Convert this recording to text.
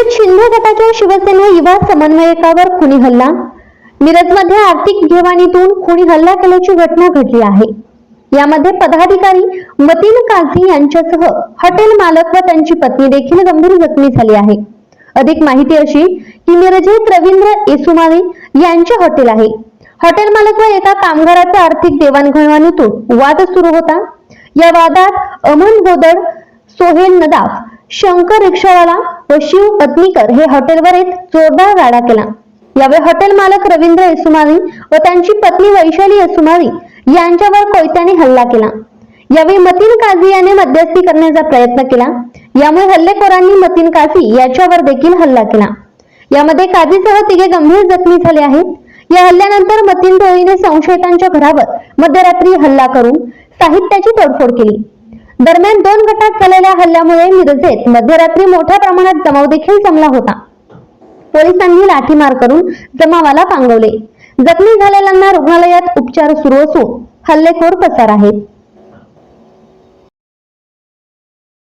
मिरजेत शिंदे गटाच्या शिवसेना युवा समन्वयकावर खुनी हल्ला? मिरजमध्ये आर्थिक घेवाणीतून खुनी हल्ला केल्याची घटना घडली आहे. यामध्ये पदाधिकारी मतीन काझी यांच्यासह हॉटेल मालक व त्यांची पत्नी देखील गंभीर जखमी झाली आहे. अधिक माहिती अशी की मिरजेत रवींद्र येसुमाने यांचे हॉटेल आहे. हॉटेल मालक व एका कामगाराचा आर्थिक देवाणघेवाणीतून वाद सुरू होता. या वादात अमन गोदड सोहेल नदाफ शंकर रिक्षावाला व शिव पत्नीकर हे हॉटेलवर एक जोरदार राडा केला. यावेळी हॉटेल मालक रवींद्र येसुमावी व त्यांची पत्नी वैशाली येसुमावी यांच्यावर कोयत्याने हल्ला केला. यावेळी मतीन काझी याने मध्यस्थी करण्याचा प्रयत्न केला. यामुळे हल्लेखोरांनी मतीन काझी याच्यावर देखील हल्ला केला. यामध्ये काझीसह तिघे गंभीर जखमी झाले आहेत. या हल्ल्यानंतर मतीन टोळीने संशयितांच्या घरावर मध्यरात्री हल्ला करून साहित्याची तोडफोड केली. दरम्यान दोन गटात झालेल्या हल्ल्यामुळे मिरजेत मध्यरात्री मोठ्या प्रमाणात जमाव देखील जमला होता. पोलिसांनी लाठीमार करून जमावाला पांगवले. जखमी झालेल्यांना रुग्णालयात उपचार सुरू असून हल्लेखोर पसार आहेत.